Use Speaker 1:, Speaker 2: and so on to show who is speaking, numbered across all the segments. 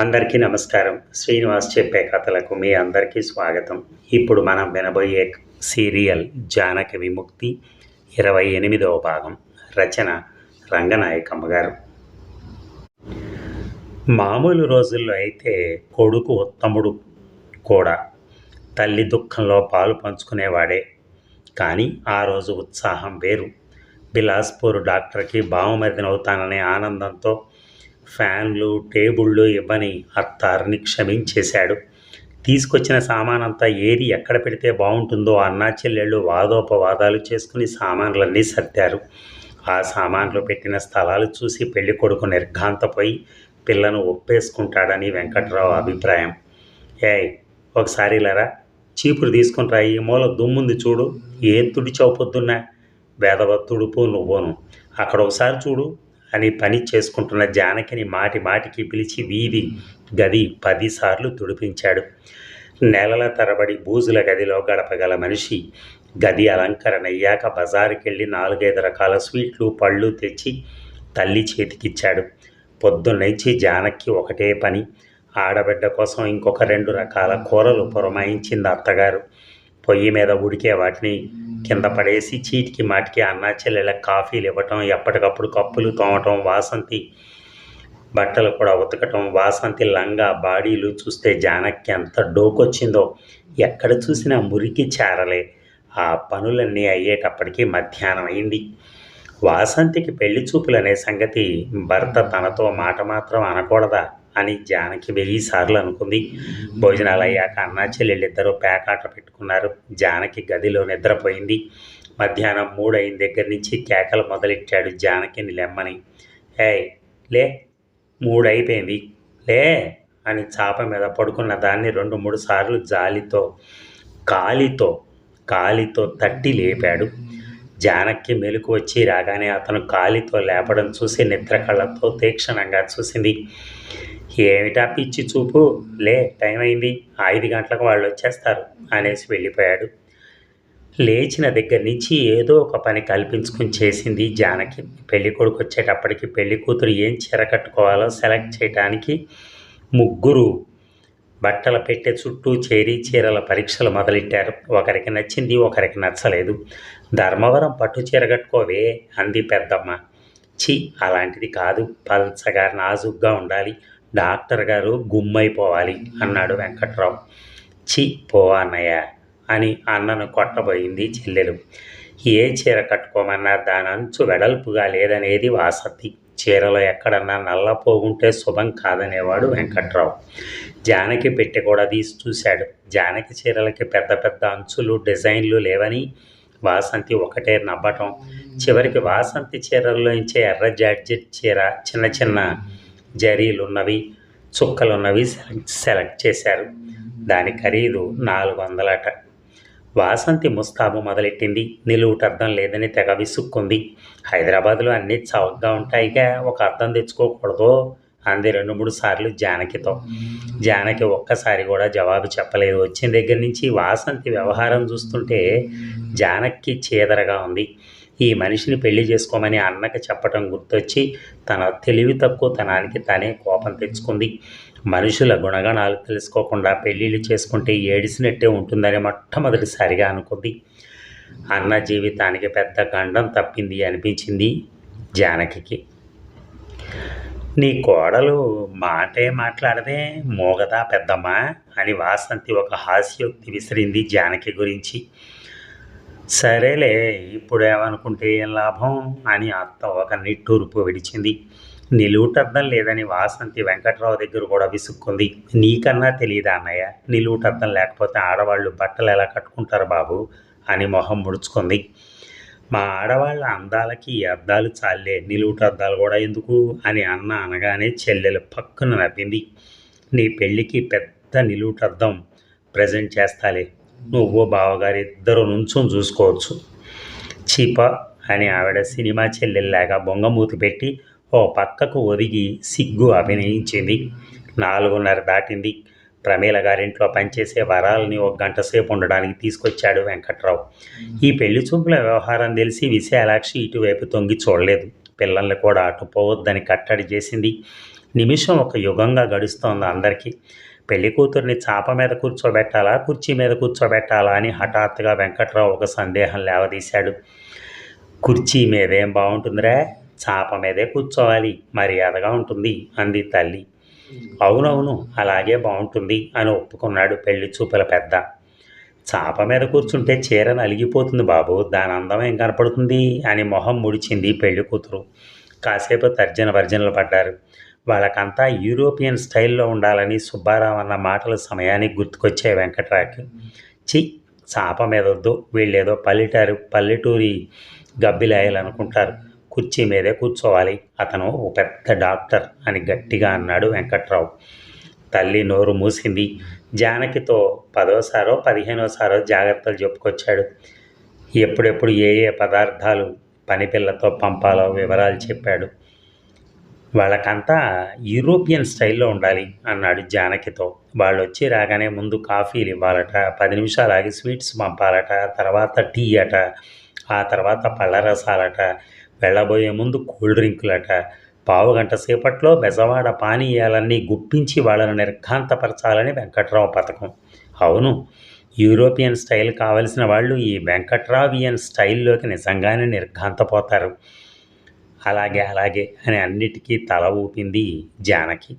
Speaker 1: అందరికీ నమస్కారం. శ్రీనివాస్ చెప్పే కథలకు మీ అందరికీ స్వాగతం. ఇప్పుడు మనం వినబోయే సీరియల్ జానకి విముక్తి ఇరవై ఎనిమిదవ భాగం. రచన రంగనాయకమ్మ గారు. మామూలు రోజుల్లో అయితే కొడుకు ఉత్తముడు కూడా తల్లి దుఃఖంలో పాలు పంచుకునేవాడే. కానీ ఆ రోజు ఉత్సాహం వేరు. బిలాస్పూర్ డాక్టర్కి బావమరిదినవుతాననే ఆనందంతో ఫ్యాన్లు టేబుళ్ళు ఇవ్వని అత్తారిని క్షమించేశాడు. తీసుకొచ్చిన సామానంతా ఏది ఎక్కడ పెడితే బాగుంటుందో అన్నా చెల్లెళ్ళు వాదోపవాదాలు చేసుకుని సామాన్లన్నీ సర్దారు. ఆ సామాన్లు పెట్టిన స్థలాలు చూసి పెళ్ళి కొడుకు నిర్ఘాంతపోయి పిల్లను ఒప్పేసుకుంటాడని వెంకట్రావు అభిప్రాయం. ఏయ్ ఒకసారి ఇలారా? చీపురు తీసుకుంటా ఈ మూల దుమ్ముంది చూడు. ఏ తుడి పొద్దున్న? వేదవ తుడుపు నువ్వును. అక్కడ ఒకసారి చూడు. అని పని చేసుకుంటున్న జానకిని మాటి మాటికి పిలిచి వీధి గది పదిసార్లు తుడిపించాడు. నెలల తరబడి బూజుల గదిలో గడపగల మనిషి గది అలంకరణ అయ్యాక బజారుకెళ్ళి నాలుగైదు రకాల స్వీట్లు పళ్ళు తెచ్చి తల్లి చేతికిచ్చాడు. పొద్దున్నుంచి జానక్కి ఒకటే పని. ఆడబిడ్డ కోసం ఇంకొక రెండు రకాల కూరలు పురమాయించింది అత్తగారు. పొయ్యి మీద ఉడికే వాటిని కింద పడేసి చీటికి మాటికి అన్నా చెల్లెళ్ళకి కాఫీలు ఇవ్వటం ఎప్పటికప్పుడు కప్పులు తోమటం వాసంతి బట్టలు కూడా ఉతకటం వాసంతి లంగా బాడీలు చూస్తే జానక్కి ఎంత డోకొచ్చిందో. ఎక్కడ చూసినా మురికి చేరలే. ఆ పనులన్నీ అయ్యేటప్పటికీ మధ్యాహ్నం అయింది. వాసంతికి పెళ్ళి చూపులనే సంగతి భర్త తనతో మాట మాత్రం అనకూడదా? అని జానకి వెయ్యి సార్లు అనుకుంది. భోజనాలు అయ్యాక అన్నా చెల్లెళ్ళిద్దరూ పేకాట పెట్టుకున్నారు. జానకి గదిలో నిద్రపోయింది. మధ్యాహ్నం మూడైన దగ్గర నుంచి కేకలు మొదలెట్టాడు జానకిని లెమ్మని ఏ లే మూడు అయిపోయింది లే అని చాప మీద పడుకున్న దాన్ని రెండు మూడు సార్లు జాలితో కాలితో కాలితో తట్టి లేపాడు. జానకి మెలకు వచ్చి రాగానే అతను కాలితో లేపడం చూసి నిద్ర కళ్ళతో తీక్షణంగా చూసింది. ఏమిటా పిచ్చి చూపు? లే టైం అయింది ఐదు గంటలకు వాళ్ళు వచ్చేస్తారు అనేసి వెళ్ళిపోయాడు. లేచిన దగ్గర నుంచి ఏదో ఒక పని కల్పించుకుని చేసింది జానకి. పెళ్ళి కొడుకు వచ్చేటప్పటికి పెళ్ళి కూతురు ఏం చీర కట్టుకోవాలో సెలెక్ట్ చేయడానికి ముగ్గురు బట్టల పెట్టె చుట్టూ చేరి చీరల పరీక్షలు మొదలెట్టారు. ఒకరికి నచ్చింది ఒకరికి నచ్చలేదు. ధర్మవరం పట్టు చీర కట్టుకోవే అంది పెద్దమ్మ. చి అలాంటిది కాదు. పల్చగా నాజుగ్గా ఉండాలి. డాక్టర్ గారు గుమ్మైపోవాలి అన్నాడు వెంకట్రావు. చి పో అన్నయ్య అని అన్నను కొట్టబోయింది చెల్లెలు. ఏ చీర కట్టుకోమన్నా దాని అంచు వెడల్పుగా లేదనేది వాసతి. చీరలో ఎక్కడన్నా నల్ల పోగుంటే శుభం కాదనేవాడు వెంకట్రావు. జానకి పెట్టి కూడా తీసి చూశాడు. జానకి చీరలకి పెద్ద పెద్ద అంచులు డిజైన్లు లేవని వాసంతి ఒకటే నవ్వటం. చివరికి వాసంతి చీరల్లోంచే ఎర్ర జాడ్జెట్ చీర చిన్న చిన్న జరీలు ఉన్నవి చుక్కలు ఉన్నవి సెలెక్ట్ సెలెక్ట్ చేశారు. దాని ఖరీదు నాలుగు వందలట వాసంతి ముస్తాబు మొదలెట్టింది. నిలువుట అర్థం లేదని తెగ విసుక్కుంది. హైదరాబాద్లో అన్నీ చౌకగా ఉంటాయిగా ఒక అర్థం తెచ్చుకోకూడదు? అంది రెండు మూడు సార్లు జానకితో. జానకి ఒక్కసారి కూడా జవాబు చెప్పలేదు. వచ్చిన దగ్గర నుంచి వాసంతి వ్యవహారం చూస్తుంటే జానకి చీదరగా ఉంది. ఈ మనిషిని పెళ్ళి చేసుకోమని అన్నకి చెప్పటం గుర్తొచ్చి తన తెలివి తక్కువ తనానికి తనే కోపం తెచ్చుకుంది. మనుషుల గుణగణాలు తెలుసుకోకుండా పెళ్ళిళ్ళు చేసుకుంటే ఏడిసినట్టే ఉంటుందని మొట్టమొదటిసారిగా అనుకుంది. అన్న జీవితానికి పెద్ద గండం తప్పింది అనిపించింది జానకి నీ కోడలు మాటే మాట్లాడదే మోగదా పెద్దమ్మ అని వాసంతి ఒక హాస్యోక్తి విసిరింది జానకి గురించి. సరేలే ఇప్పుడు ఏమనుకుంటే ఏం లాభం? అని అత్త ఒక నిట్టూర్పు విడిచింది. నిలువుటద్దం లేదని వాసంతి వెంకట్రావు దగ్గర కూడా విసుక్కుంది. నీకన్నా తెలియదా అన్నయ్య? నిలువుటద్దం లేకపోతే ఆడవాళ్ళు బట్టలు ఎలా కట్టుకుంటారు బాబు? అని మొహం ముడుచుకుంది. మా ఆడవాళ్ళ అందాలకి అద్దాలు చాలే నిలువుట అద్దాలు కూడా ఎందుకు? అని అన్న అనగానే చెల్లెలు పక్కన నవ్వింది. నీ పెళ్ళికి పెద్ద నిలువుటద్దం ప్రజెంట్ చేస్తాలే. నువ్వు బావగారు ఇద్దరు నుంచొని చూసుకోవచ్చు. చీప అని ఆవిడ సినిమా చెల్లెల్లాగా బొంగమూతి పెట్టి ఓ పక్కకు ఒదిగి సిగ్గు అభినయించింది. నాలుగున్నర దాటింది. ప్రమీల గారింట్లో పనిచేసే వరాలని ఒక గంట సేపు ఉండడానికి తీసుకొచ్చాడు వెంకట్రావు. ఈ పెళ్ళి చూపుల వ్యవహారం తెలిసి విశాలాక్షి ఇటువైపు తొంగి చూడలేదు. పిల్లల్ని కూడా అటు పోవద్దని కట్టడి చేసింది. నిమిషం ఒక యుగంగా గడుస్తోంది అందరికీ. పెళ్ళి కూతుర్ని చాప మీద కూర్చోబెట్టాలా కుర్చీ మీద కూర్చోబెట్టాలా అని హఠాత్తుగా వెంకట్రావు ఒక సందేహం లేవదీశాడు. కుర్చీ మీదేం బాగుంటుందిరా? చాప మీదే కూర్చోవాలి మర్యాదగా ఉంటుంది అంది తల్లి. అవునవును అలాగే బాగుంటుంది అని ఒప్పుకున్నాడు పెళ్ళి చూపుల పెద్ద. చాప మీద కూర్చుంటే చీర నలిగిపోతుంది బాబు దాని అందం ఏం కనపడుతుంది అని మొహం ముడిచింది పెళ్ళి కూతురు. కాసేపు తర్జన భర్జనలు పడ్డారు. వాళ్ళకంతా యూరోపియన్ స్టైల్లో ఉండాలని సుబ్బారావు అన్న మాటలు సమయానికి గుర్తుకొచ్చే వెంకట్రావుకి. చి చాప మీద వద్దు వీళ్ళేదో పల్లెటారు పల్లెటూరి గబ్బిలాయాలనుకుంటారు. కుర్చీ మీదే కూర్చోవాలి. అతను ఒక పెద్ద డాక్టర్ అని గట్టిగా అన్నాడు వెంకట్రావు. తల్లి నోరు మూసింది. జానకితో పదోసారో పదిహేనోసారో జాగ్రత్తలు చెప్పుకొచ్చాడు. ఎప్పుడెప్పుడు ఏ ఏ పదార్థాలు పనిపిల్లతో పంపాలో వివరాలు చెప్పాడు. వాళ్ళకంతా యూరోపియన్ స్టైల్లో ఉండాలి అన్నాడు జానకితో. వాళ్ళు వచ్చి రాగానే ముందు కాఫీలు ఇవ్వాలట పది నిమిషాలు ఆగి స్వీట్స్ పంపాలట తర్వాత టీ అట ఆ తర్వాత పళ్ళ రసాలట వెళ్ళబోయే ముందు కూల్ డ్రింకులట. పావు గంట సేపట్లో బెజవాడ పానీయాలన్నీ గుప్పించి వాళ్ళను నిర్ఘాంతపరచాలని వెంకట్రావు పథకం. అవును యూరోపియన్ స్టైల్ కావలసిన వాళ్ళు ఈ వెంకట్రావియన్ స్టైల్లోకి నిజంగానే నిర్ఘాంతపోతారు. అలాగే అలాగే అని అన్నిటికీ తల ఊపింది జానకి.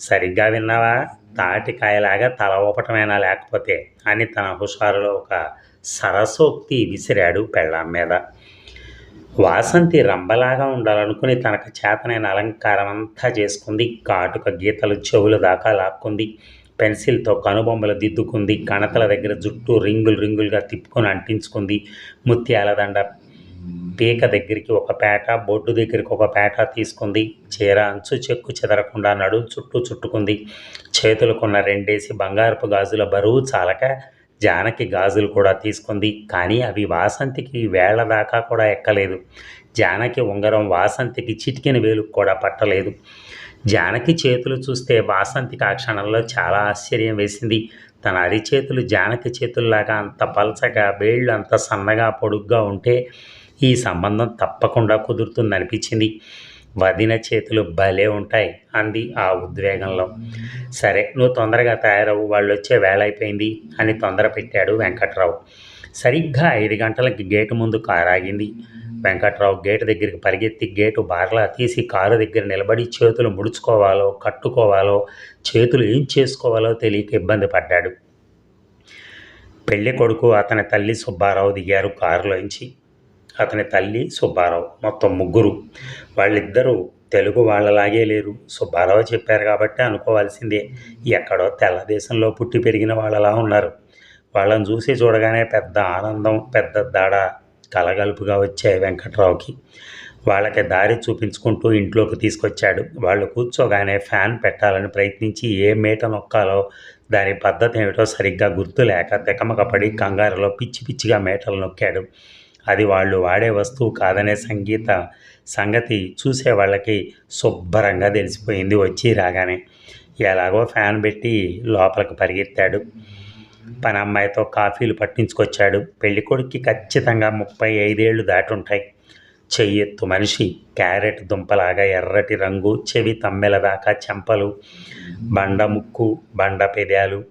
Speaker 1: సరిగ్గా విన్నావా? తాటికాయలాగా తల ఊపటమైనా లేకపోతే? అని తన హుషారులో ఒక సరసోక్తి విసిరాడు పెళ్ళాం మీద. వాసంతి రంబలాగా ఉండాలనుకుని తనకు చేతనైన అలంకారం అంతా చేసుకుంది. కాటుక గీతలు చెవుల దాకా లాక్కుంది. పెన్సిల్తో కనుబొమ్మలు దిద్దుకుంది. కణతల దగ్గర జుట్టు రింగులు రింగులుగా తిప్పుకొని అంటించుకుంది. ముత్యాల దండ పీక దగ్గరికి ఒక పేట బొడ్డు దగ్గరికి ఒక పేట తీసుకుంది. చీర అంచు చెక్కు చెదరకుండా నడు చుట్టూ చుట్టుకుంది. చేతులకున్న రెండేసి బంగారపు గాజుల బరువు చాలక జానకి గాజులు కూడా తీసుకుంది. కానీ అవి వాసంతికి వేళ్ళ దాకా కూడా ఎక్కలేదు. జానకి ఉంగరం వాసంతికి చిటికిన వేలుకు కూడా పట్టలేదు. జానకి చేతులు చూస్తే వాసంతికి ఆ క్షణంలో చాలా ఆశ్చర్యం వేసింది. తన అరిచేతులు జానకి చేతుల్లాగా అంత పలచగా వేళ్ళు అంత సన్నగా పొడుగ్గా ఉంటే ఈ సంబంధం తప్పకుండా కుదురుతుందనిపించింది. వదిన చేతులు భలే ఉంటాయి అంది ఆ ఉద్వేగంలో. సరే నువ్వు తొందరగా తయారవు వాళ్ళు వచ్చే వేళ అయిపోయింది అని తొందర పెట్టాడు వెంకట్రావు. సరిగ్గా ఐదు గంటలకి గేటు ముందు కారు ఆగింది వెంకట్రావు గేటు దగ్గరికి పరిగెత్తి గేటు బార్లా తీసి కారు దగ్గర నిలబడి చేతులు ముడుచుకోవాలో కట్టుకోవాలో చేతులు ఏం చేసుకోవాలో తెలియక ఇబ్బంది పడ్డాడు. పెళ్ళి కొడుకు అతని తల్లి సుబ్బారావు దిగారు కారులోంచి. అతని తల్లి సుబ్బారావు మొత్తం ముగ్గురు. వాళ్ళిద్దరూ తెలుగు వాళ్ళలాగే లేరు. సుబ్బారావు చెప్పారు కాబట్టి అనుకోవాల్సిందే. ఎక్కడో తెల్ల దేశంలో పుట్టి పెరిగిన వాళ్ళలా ఉన్నారు. వాళ్ళని చూసి చూడగానే పెద్ద ఆనందం పెద్ద దాడ కలగలుపుగా వచ్చాయి వెంకట్రావుకి. వాళ్ళకి దారి చూపించుకుంటూ ఇంట్లోకి తీసుకొచ్చాడు. వాళ్ళు కూర్చోగానే ఫ్యాన్ పెట్టాలని ప్రయత్నించి ఏ మేట నొక్కాలో దాని పద్ధతి ఏమిటో సరిగ్గా గుర్తు లేక తెకమకపడి కంగారులో పిచ్చి పిచ్చిగా మేటలు నొక్కాడు. అది వాళ్ళు వాడే వస్తువు కాదనే సంగీత సంగతి చూసే వాళ్ళకి శుభ్రంగా తెలిసిపోయింది వచ్చి రాగానే. ఎలాగో ఫ్యాన్ పెట్టి లోపలికి పరిగెత్తాడు. పని అమ్మాయితో కాఫీలు పట్టించుకొచ్చాడు. పెళ్ళికొడుక్కి ఖచ్చితంగా ముప్పై ఐదేళ్ళు దాటుంటాయి. చెయ్యెత్తు మనిషి క్యారెట్ దుంపలాగా ఎర్రటి రంగు చెవి తమ్మెల దాకా చెంపలు బండ ముక్కు బండ పెదాలు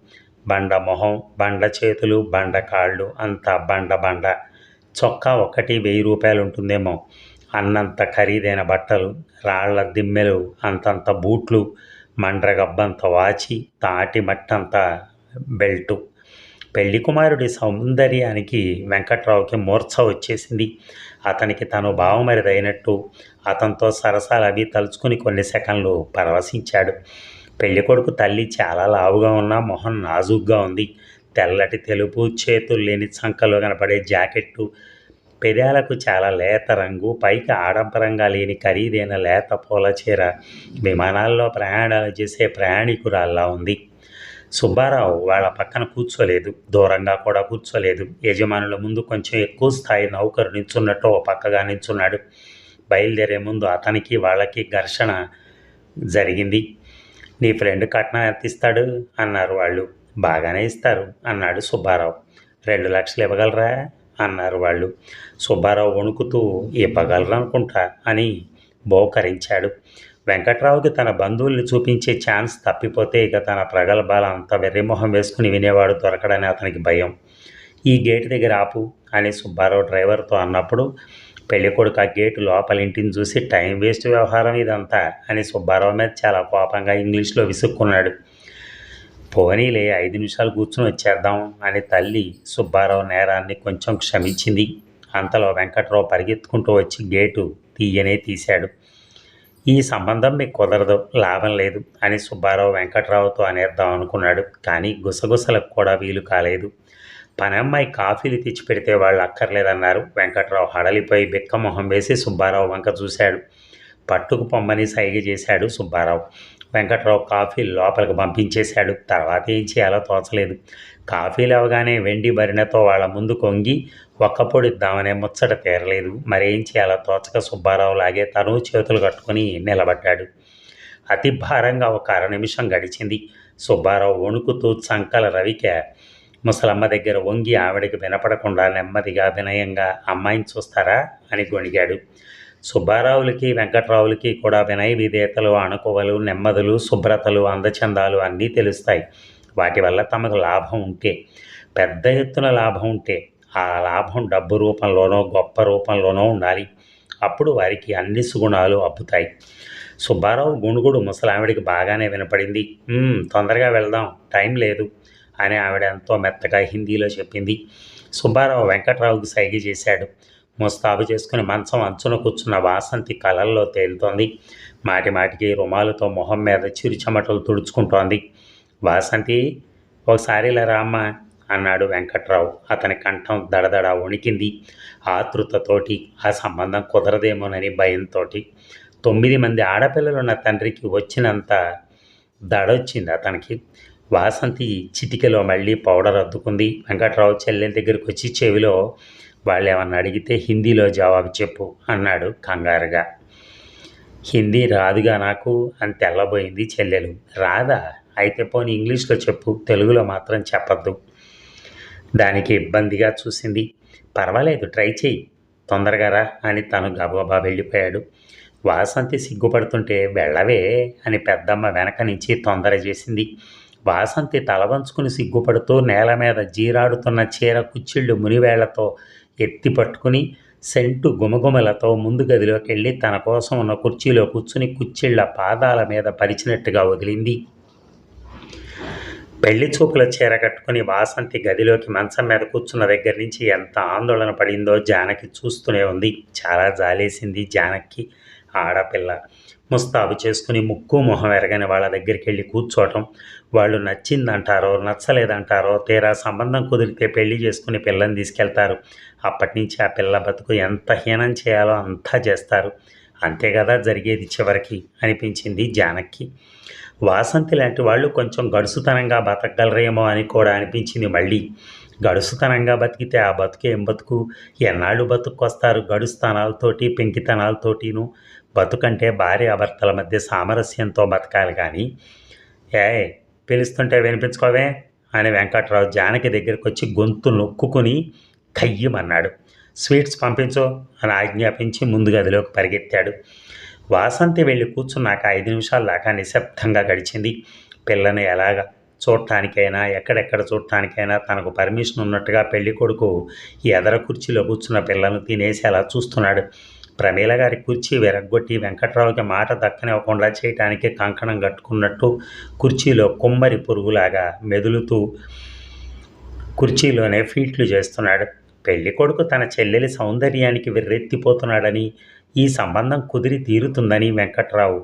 Speaker 1: బండ మొహం బండ చేతులు బండ కాళ్ళు అంతా బండ బండ. చొక్కా ఒక్కటి వెయ్యి రూపాయలు ఉంటుందేమో. అన్నంత ఖరీదైన బట్టలు రాళ్ళ దిమ్మెలు అంతంత బూట్లు మండ్రగబ్బంత వాచి తాటి మట్టంత బెల్టు. పెళ్ళి కుమారుడి సౌందర్యానికి వెంకట్రావుకి మూర్ఛ వచ్చేసింది. అతనికి తను బావమరిదైనట్టు అతనితో సరసాలు అవి తలుచుకుని కొన్ని సెకండ్లు పరవశించాడు. పెళ్ళి కొడుకు తల్లి చాలా లావుగా ఉన్న మొహం నాజుగ్గా ఉంది. తెల్లటి తెలుపు చేతులు లేని చంకలో కనపడే జాకెట్టు పెదాలకు చాలా లేత రంగు పైకి ఆడంబరంగా లేని ఖరీదైన లేత పూల చీర విమానాల్లో ప్రయాణాలు చేసే ప్రయాణికురాల్లా ఉంది. సుబ్బారావు వాళ్ళ పక్కన కూర్చోలేదు దూరంగా కూడా కూర్చోలేదు. యజమానుల ముందు కొంచెం ఎక్కువ స్థాయి నౌకరు నించున్నట్టు ఓ పక్కగా నించున్నాడు బయలుదేరే ముందు అతనికి వాళ్ళకి ఘర్షణ జరిగింది. నీ ఫ్రెండ్ కట్నం ఎంత ఇస్తాడు? అన్నారు వాళ్ళు. బాగానే ఇస్తారు. అన్నాడు సుబ్బారావు. రెండు లక్షలు ఇవ్వగలరా? అన్నారు వాళ్ళు. సుబ్బారావు వణుకుతూ ఇవ్వగలరు అనుకుంటా అని బోకరించాడు. వెంకట్రావుకి తన బంధువుల్ని చూపించే ఛాన్స్ తప్పిపోతే ఇక తన ప్రగల్భాలు అంత వెర్రిమొహం వేసుకుని వినేవాడు దొరకడని అతనికి భయం. ఈ గేటు దగ్గర ఆపు అని సుబ్బారావు డ్రైవర్తో అన్నప్పుడు పెళ్ళికొడుకు ఆ గేటు లోపల ఇంటిని చూసి టైం వేస్ట్ వ్యవహారం ఇదంతా అని సుబ్బారావు మీద చాలా కోపంగా ఇంగ్లీష్లో విసుక్కున్నాడు. పోనీలే ఐదు నిమిషాలు కూర్చుని వచ్చేద్దాం అని తల్లి సుబ్బారావు నేరాన్ని కొంచెం క్షమించింది. అంతలో వెంకట్రావు పరిగెత్తుకుంటూ వచ్చి గేటు తీయనే తీశాడు. ఈ సంబంధం మీకు కుదరదు లాభం లేదు అని సుబ్బారావు వెంకట్రావుతో అనేద్దాం అనుకున్నాడు. కానీ గుసగుసలకు కూడా వీలు కాలేదు. పని అమ్మాయి కాఫీలు తెచ్చి పెడితే వాళ్ళు అక్కర్లేదన్నారు. వెంకట్రావు హడలిపోయి బిక్క మొహం వేసి సుబ్బారావు వంక చూశాడు. పట్టుకు పొమ్మని సైగ చేశాడు సుబ్బారావు. వెంకట్రావు కాఫీ లోపలికి పంపించేశాడు. తర్వాత ఏం చేయాలో తోచలేదు. కాఫీ లేవగానే వెండి బరినతో వాళ్ళ ముందు కొంగి ఒక్కపొడిద్దామనే ముచ్చట తీరలేదు. మరేం చేయాలో తోచక సుబ్బారావు లాగే తను చేతులు కట్టుకుని నిలబడ్డాడు. అతి భారంగా ఒక అర నిమిషం గడిచింది. సుబ్బారావు వణుకుతూ చంకల రవిక ముసలమ్మ దగ్గర వంగి ఆవిడకి వినపడకుండా నెమ్మదిగా వినయంగా అమ్మాయిని చూస్తారా? అని గొణిగాడు. సుబ్బారావులకి వెంకట్రావులకి కూడా వినయ విధేయతలు అణుకువలు నెమ్మదులు శుభ్రతలు అందచందాలు అన్నీ తెలుస్తాయి. వాటి వల్ల తమకు లాభం ఉంటే పెద్ద ఎత్తున లాభం ఉంటే ఆ లాభం డబ్బు రూపంలోనో గొప్ప రూపంలోనో ఉండాలి. అప్పుడు వారికి అన్ని సుగుణాలు అబ్బుతాయి. సుబ్బారావు గుణుగుడు ముసలావిడికి బాగానే వినపడింది. తొందరగా వెళ్దాం టైం లేదు అని ఆవిడ ఎంతో మెత్తగా హిందీలో చెప్పింది. సుబ్బారావు వెంకట్రావుకి సైగ చేశాడు. ముస్తాబు చేసుకుని మంచం అంచున కూర్చున్న వాసంతి కలల్లో తేలుతోంది. మాటి మాటికి రుమాలుతో మొహం మీద చిరుచమటలు తుడుచుకుంటోంది. వాసంతి ఒకసారి ఇలా రామ్మా అన్నాడు వెంకట్రావు. అతని కంఠం దడదడ వణికింది. ఆతృతతోటి ఆ సంబంధం కుదరదేమోనని భయంతోటి తొమ్మిది మంది ఆడపిల్లలున్న తండ్రికి వచ్చినంత దడొచ్చింది అతనికి. వాసంతి చిటికలో మళ్ళీ పౌడర్ అద్దుకుంది. వెంకట్రావు చెల్లెల దగ్గరికి వచ్చి చెవిలో వాళ్ళు ఏమన్నా అడిగితే హిందీలో జవాబు చెప్పు అన్నాడు కంగారుగా. హిందీ రాదుగా నాకు అని తెల్లబోయింది చెల్లెలు. రాదా? అయితే పోనీ ఇంగ్లీష్లో చెప్పు తెలుగులో మాత్రం చెప్పద్దు. దానికి ఇబ్బందిగా చూసింది. పర్వాలేదు ట్రై చెయ్యి. తొందరగా రా అని తను గబగబా వెళ్ళిపోయాడు. వాసంతి సిగ్గుపడుతుంటే వెళ్ళవే అని పెద్దమ్మ వెనక నుంచి తొందర చేసింది. వాసంతి తల వంచుకుని సిగ్గుపడుతూ నేల మీద జీరాడుతున్న చీర కుచ్చిళ్ళు మునివేళ్ళతో ఎత్తి పట్టుకుని సెంటు గుమగుమలతో ముందు గదిలోకి వెళ్ళి తన కోసం ఉన్న కుర్చీలో కూర్చుని కుచ్చిళ్ళ పాదాల మీద పరిచినట్టుగా వదిలింది. పెళ్ళి చూపుల చీర కట్టుకుని వాసంతి గదిలోకి మంచం మీద కూర్చున్న దగ్గర నుంచి ఎంత ఆందోళన పడిందో జానకి చూస్తూనే ఉంది. చాలా జాలేసింది జానకి ఆడపిల్ల ముస్తాబు చేసుకుని ముక్కు మొహం ఎరగని వాళ్ళ దగ్గరికి వెళ్ళి కూర్చోవటం. వాళ్ళు నచ్చిందంటారో నచ్చలేదంటారో తీరా సంబంధం కుదిరితే పెళ్ళి చేసుకుని పిల్లని తీసుకెళ్తారు. అప్పటి నుంచి ఆ పిల్ల బతుకు ఎంత హీనం చేయాలో అంతా చేస్తారు. అంతే కదా జరిగేది చివరికి అనిపించింది జానక్కి వాసంతి లాంటి వాళ్ళు కొంచెం గడుసుతనంగా బతకగలరేమో అని కూడా అనిపించింది మళ్ళీ. గడుసుతనంగా బతికితే ఆ బతుకు ఏం బతుకు? ఎన్నాళ్ళు బతుకొస్తారు గడుస్తనాలతోటి పెంకితనాలతోటిను? బతుకంటే భార్య భర్తల మధ్య సామరస్యంతో బతకాలి కానీ ఏ పిలుస్తుంటే వినిపించుకోవే అని వెంకట్రావు జానకి దగ్గరికి వచ్చి గొంతు నొక్కుని కయ్యమన్నాడు. స్వీట్స్ పంపించు అని ఆజ్ఞాపించి ముందు గదిలోకి పరిగెత్తాడు. వాసంతి వెళ్ళి కూర్చున్నాక ఐదు నిమిషాల దాకా నిశ్శబ్దంగా గడిచింది. పిల్లని ఎలాగ చూడటానికైనా ఎక్కడెక్కడ చూడటానికైనా తనకు పర్మిషన్ ఉన్నట్టుగా పెళ్ళి కొడుకు ఎదర కుర్చీలో కూర్చున్న పిల్లను తినేసి అలా చూస్తున్నాడు. ప్రమీల గారి కుర్చీ విరగ్గొట్టి వెంకట్రావుకి మాట దక్కనివ్వకుండా చేయటానికి కంకణం కట్టుకున్నట్టు కుర్చీలో కుమ్మరి పురుగులాగా మెదులుతూ కుర్చీలోనే ఫీట్లు చేస్తున్నాడు. పెళ్ళి కొడుకు తన చెల్లెలి సౌందర్యానికి విర్రెత్తిపోతున్నాడని ఈ సంబంధం కుదిరి తీరుతుందని వెంకట్రావు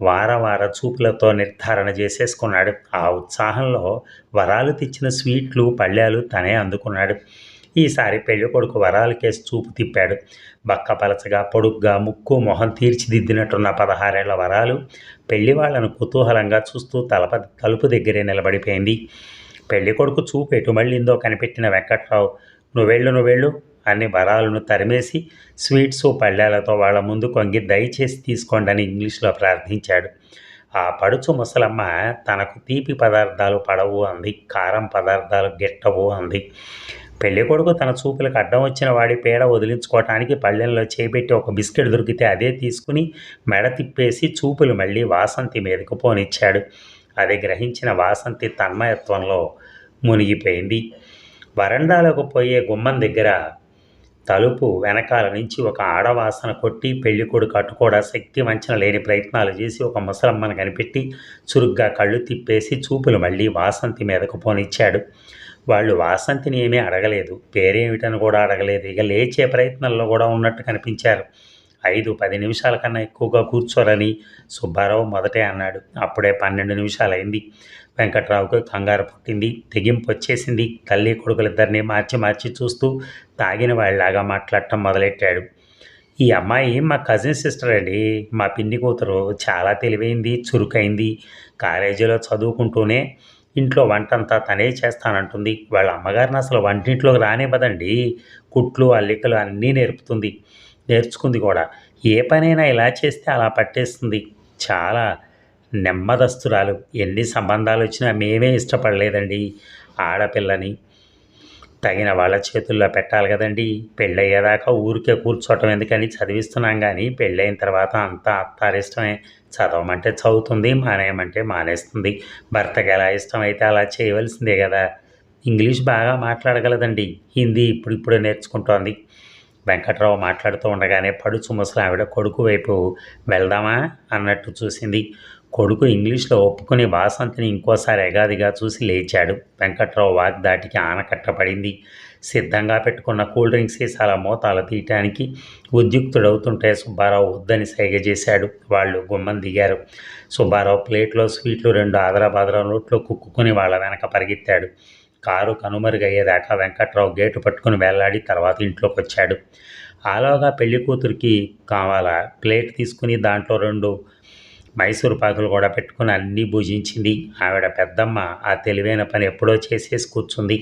Speaker 1: వార వార చూపులతో నిర్ధారణ చేసేసుకున్నాడు. ఆ ఉత్సాహంలో వరాలు తెచ్చిన స్వీట్లు పళ్ళాలు తనే అందుకున్నాడు. ఈసారి పెళ్ళి కొడుకు వరాల కేసు చూపు తిప్పాడు. బక్కపలచగా పొడుగ్గా ముక్కు మొహం తీర్చిదిద్దినట్టున్న పదహారేళ్ళ వరాలు పెళ్ళి వాళ్ళను కుతూహలంగా చూస్తూ తలప తలుపు దగ్గరే నిలబడిపోయింది. పెళ్ళి కొడుకు చూపు ఎటుమళ్ళిందో కనిపెట్టిన వెంకట్రావు నువ్వెళ్ళు నువ్వెళ్ళు అన్ని వరాలను తరిమేసి స్వీట్స్ పళ్ళాలతో వాళ్ళ ముందు కొంగి దయచేసి తీసుకోండి అని ఇంగ్లీష్లో ప్రార్థించాడు. ఆ పడుచు ముసలమ్మ తనకు తీపి పదార్థాలు పడవు అంది కారం పదార్థాలు గిట్టవు అంది. పెళ్ళి కొడుకు తన చూపులకు అడ్డం వచ్చిన వాడి పేడ వదిలించుకోవటానికి పళ్ళెంలో చేపెట్టి ఒక బిస్కెట్ దొరికితే అదే తీసుకుని మెడ తిప్పేసి చూపులు మళ్ళీ వాసంతి మీదకు పోనిచ్చాడు. అది గ్రహించిన వాసంతి తన్మయత్వంలో మునిగిపోయింది. వరండాలకు పోయే గుమ్మం దగ్గర తలుపు వెనకాల నుంచి ఒక ఆడవాసన కొట్టి పెళ్ళి కొడుకు కూడా శక్తి వంచన లేని ప్రయత్నాలు చేసి ఒక ముసలమ్మను కనిపెట్టి చురుగ్గా కళ్ళు తిప్పేసి చూపులు మళ్ళీ వాసంతి మీదకు పోనిచ్చాడు. వాళ్ళు వాసంతిని ఏమీ అడగలేదు. పేరేమిటని కూడా అడగలేదు. ఇక లేచే ప్రయత్నంలో కూడా ఉన్నట్టు కనిపించారు. ఐదు పది నిమిషాల కన్నా ఎక్కువగా కూర్చోరని సుబ్బారావు మొదటే అన్నాడు. అప్పుడే పన్నెండు నిమిషాలైంది. వెంకట్రావుకు కంగారు పుట్టింది. తెగింపు వచ్చేసింది. తల్లి కొడుకులిద్దరిని మార్చి మార్చి చూస్తూ తాగిన వాళ్ళలాగా మాట్లాడటం మొదలెట్టాడు. ఈ అమ్మాయి మా కజిన్ సిస్టర్ అండి. మా పిన్ని కూతురు చాలా తెలివైంది చురుకైంది. కాలేజీలో చదువుకుంటూనే ఇంట్లో వంటంతా తనే చేస్తానంటుంది. వాళ్ళ అమ్మగారిని అసలు వంటింట్లోకి రానివ్వదండి. కుట్లు అల్లికలు అన్నీ నేర్పుతుంది. నేర్చుకుంది కూడా. ఏ పనైనా ఇలా చేస్తే అలా పట్టేస్తుంది. చాలా నెమ్మదస్తురాలు. ఎన్ని సంబంధాలు వచ్చినా మేమే ఇష్టపడలేదండి ఆడపిల్లని. తగిన వాళ్ళ చేతుల్లో పెట్టాలి కదండి. పెళ్ళయ్యేదాకా ఊరికే కూర్చోవటం ఎందుకని చదివిస్తున్నాం కానీ పెళ్ళైన తర్వాత అంతా అత్తారిష్టమే. చదవమంటే చదువుతుంది మానేయమంటే మానేస్తుంది. భర్తకి ఎలా ఇష్టమైతే అలా చేయవలసిందే కదా. ఇంగ్లీష్ బాగా మాట్లాడగలదండి. హిందీ ఇప్పుడిప్పుడే నేర్చుకుంటోంది. వెంకట్రావు మాట్లాడుతూ ఉండగానే పడుచు ముసలావిడ కొడుకు వైపు వెళ్దామా? అన్నట్టు చూసింది. కొడుకు ఇంగ్లీష్లో ఒప్పుకుని వాసంతిని ఇంకోసారి ఎగాదిగా చూసి లేచాడు. వెంకట్రావు వాగ్దాటికి ఆనకట్టపడింది సిద్ధంగా పెట్టుకున్న కూల్ డ్రింక్ సీసాల మోతాలు తీయటానికి ఉద్యుక్తుడవుతుంటే సుబ్బారావు వద్దని సైగ చేశాడు. వాళ్ళు గుమ్మం దిగారు. సుబ్బారావు ప్లేట్లో స్వీట్లు రెండు ఆదరాబాదరా నోట్లో కుక్కుని వాళ్ళ వెనక పరిగెత్తాడు. కారు కనుమరుగయ్యేదాకా వెంకట్రావు గేటు పట్టుకుని వెళ్ళాడి తర్వాత ఇంట్లోకి వచ్చాడు ఆలోగా పెళ్ళి కూతురికి కావాలా? ప్లేట్ తీసుకుని దాంట్లో రెండు మైసూరు పాకులు కూడా పెట్టుకుని అన్నీ భుజించింది. ఆవిడ పెద్దమ్మ ఆ తెలివైన పని ఎప్పుడో చేసేసి కూర్చుంది.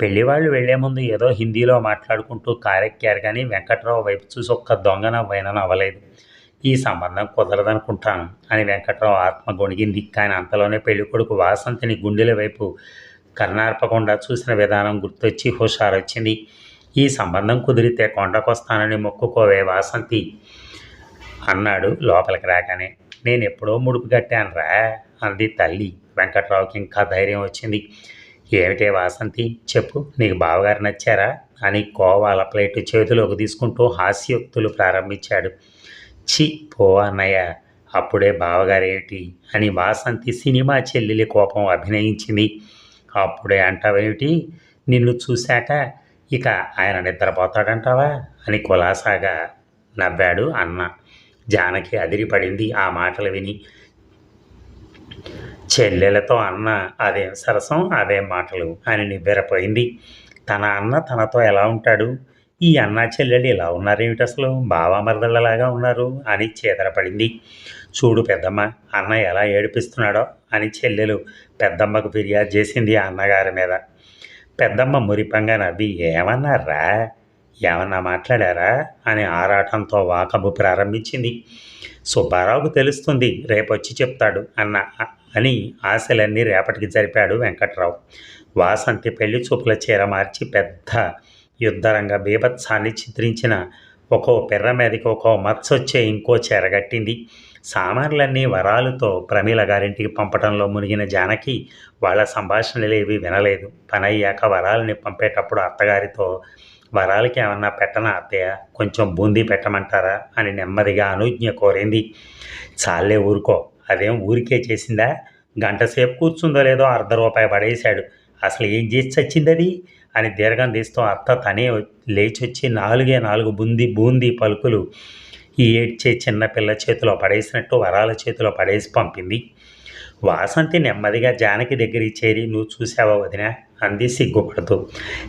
Speaker 1: పెళ్ళివాళ్ళు వెళ్ళే ముందు ఏదో హిందీలో మాట్లాడుకుంటూ కారెక్కారు కానీ వెంకట్రావు వైపు చూసి ఒక్క దొంగన వైనను అవ్వలేదు ఈ సంబంధం కుదరదనుకుంటాను అని వెంకట్రావు ఆత్మ గొణిగింది. కానీ అంతలోనే పెళ్ళి కొడుకు వాసంతిని గుండెల వైపు కర్ణార్పకుండా చూసిన విధానం గుర్తొచ్చి హుషారొచ్చింది. ఈ సంబంధం కుదిరితే కొండకొస్తానని మొక్కుకోవే వాసంతి అన్నాడు లోపలికి రాగానే. నేను ఎప్పుడో ముడుపు కట్టానురా అంది తల్లి. వెంకట్రావుకి ఇంకా ధైర్యం వచ్చింది. ఏమిటే వాసంతి? చెప్పు నీకు బావగారు నచ్చారా? అని కోవాల ప్లేటు చేతిలోకి తీసుకుంటూ హాస్యోక్తులు ప్రారంభించాడు. చి పో అన్నయ్య అప్పుడే బావగారేమిటి? అని వాసంతి సినిమా చెల్లెలి కోపం అభినయించింది. అప్పుడే అంటావేమిటి? నిన్ను చూశాక ఇక ఆయన నిద్రపోతాడంటావా? అని కులాసాగా నవ్వాడు అన్న. జానకి అదిరిపడింది ఆ మాటలు విని. చెల్లెలతో అన్న అదేం సరసం అదేం మాటలు అని నివ్వెరపోయింది. తన అన్న తనతో ఎలా ఉంటాడు? ఈ అన్న చెల్లెలు ఇలా ఉన్నారేమిటి అసలు? బావామరదళ్ళలాగా ఉన్నారు అని చేదరపడింది. చూడు పెద్దమ్మ అన్న ఎలా ఏడిపిస్తున్నాడో. అని చెల్లెలు పెద్దమ్మకు ఫిర్యాదు చేసింది ఆ అన్నగారి మీద. పెద్దమ్మ మురిపంగా నవ్వి ఏమన్నారా? ఏమన్నా మాట్లాడారా? అని ఆరాటంతో వాకబు ప్రారంభించింది. సుబ్బారావుకు తెలుస్తుంది రేపొచ్చి చెప్తాడు అన్న అని ఆశలన్నీ రేపటికి జరిపాడు వెంకట్రావు. వాసంతి పెళ్ళి చూపుల చీర మార్చి పెద్ద యుద్ధరంగ బీభత్సాన్ని చిత్రించిన ఒక్కో పెర్ర మీదకి ఒక్కో మత్సొచ్చే ఇంకో చెరగట్టింది సామాన్లన్నీ వరాలతో ప్రమీల గారింటికి పంపటంలో మునిగిన జానకి వాళ్ళ సంభాషణలేవి వినలేదు. పనయ్యాక వరాలని పంపేటప్పుడు అత్తగారితో వరాలకి ఏమన్నా పెట్టనా అత్తయ్య? కొంచెం బూందీ పెట్టమంటారా? అని నెమ్మదిగా అనుజ్ఞ కోరింది. చాలే ఊరుకో. అదేం ఊరికే చేసిందా? గంటసేపు కూర్చుందో లేదో అర్ధ రూపాయి పడేశాడు. అసలు ఏం చేసి చచ్చిందది? అని దీర్ఘం తీస్తూ అత్త తనే లేచొచ్చి నాలుగే నాలుగు బుంది బూందీ పలుకులు ఈ ఏడ్చే చిన్నపిల్ల చేతిలో పడేసినట్టు వరాల చేతిలో పడేసి పంపింది. వాసంతి నెమ్మదిగా జానకి దగ్గరికి చేరి నువ్వు చూసావా వదిన అంది సిగ్గుపడుతూ.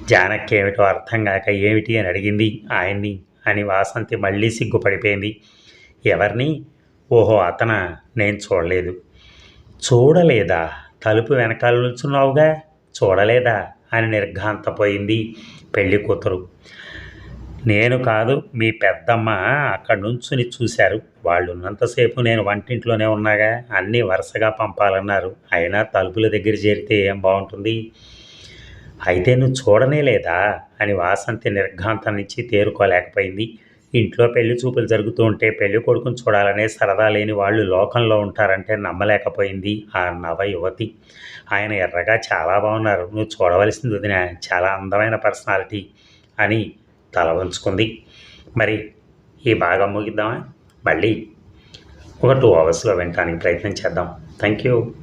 Speaker 1: జానకి ఏమిటో అర్థం కాక ఏమిటి అని అడిగింది. ఆయన్ని అని వాసంతి మళ్ళీ సిగ్గుపడిపోయింది. ఎవరిని ఓహో అతన? నేను చూడలేదు చూడలేదా? తలుపు వెనకాల నుంచున్నావుగా చూడలేదా అని నిర్ఘాంతపోయింది పెళ్ళి కూతురు నేను కాదు మీ పెద్దమ్మ అక్కడి నుంచుని చూశారు. వాళ్ళు ఉన్నంతసేపు నేను వంటింట్లోనే ఉన్నాగా. అన్నీ వరుసగా పంపాలన్నారు. అయినా తలుపుల దగ్గర చేరితే ఏం బాగుంటుంది అయితే నువ్వు చూడనే లేదా? అని వాసంతి నిర్ఘాంతం నుంచి తేరుకోలేకపోయింది. ఇంట్లో పెళ్ళి చూపులు జరుగుతూ ఉంటే పెళ్ళి కొడుకుని చూడాలనే సరదా లేని వాళ్ళు లోకంలో ఉంటారంటే నమ్మలేకపోయింది ఆ నవ యువతి. ఆయన ఎర్రగా చాలా బాగున్నారు నువ్వు చూడవలసింది వదిన. చాలా అందమైన పర్సనాలిటీ అని తల వంచుకుంది మరి ఈ భాగం ముగిద్దామా? మళ్ళీ ఒక టూ అవర్స్లో వినటానికి ప్రయత్నం చేద్దాం. Thank you